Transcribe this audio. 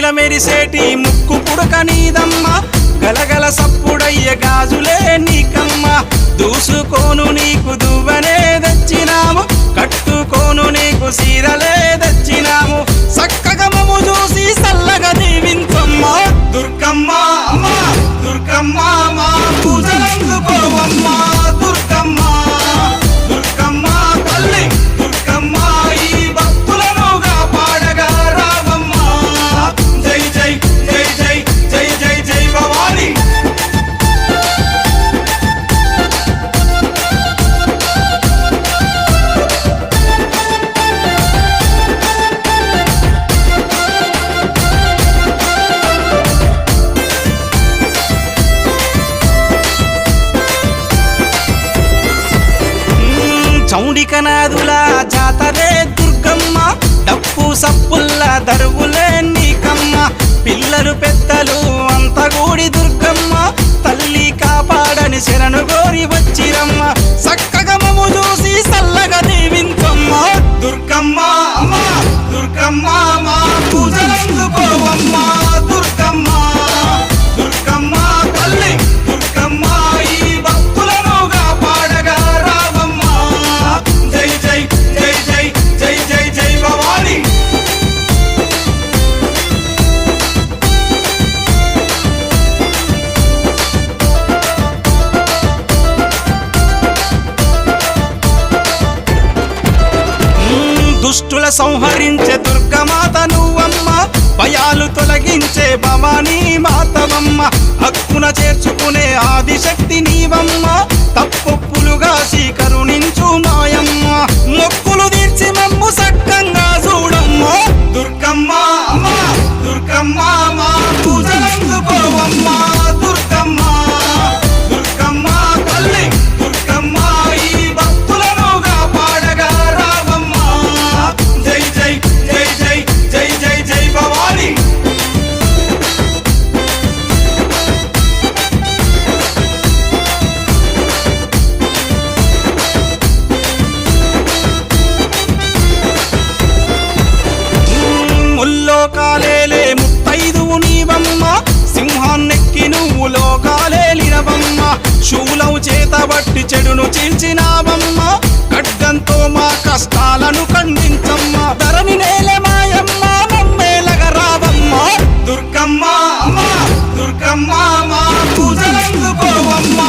మెరిసేటి ముక్కు పుడక నీదమ్మ. గలగల సప్పుడయ్య గాజులే నీకమ్మ. దూసుకోను నీకు దువ్వనే తెచ్చినాము. కట్టుకోను నీకు సీరలే తెచ్చినాము. చక్కగా మమ్ము చూసి చల్లగా దీవించమ్మ. దుర్గమ్మ దుర్గమ్మ మా పూజలందుకోవమ్మ. దుర్గమ్మ చౌడికనాదుల జాతరే దుర్గమ్మ. డప్పు సప్పుల్ల దరువులే నీకమ్మ. పిల్లలు పెద్దలు దుష్టుల సంహరించే దుర్గమాత నువ్వమ్మ భయాలు తొలగించే భవానీ మాతవమ్మ. హక్కున చేర్చుకునే ఆదిశక్తి నీవమ్మ తప్పొప్పులుగా కరుణించు మాయమ్మ. కట్టి చెడును చీల్చినావమ్మా. ఖడ్గంతో మా కష్టాలను ఖండించమ్మా. ధరని నేలే మాయమ్మ నమ్మేలగ రావమ్మ. దుర్గమ్మ దుర్గమ్మ మా పూజలందుకోవమ్మా.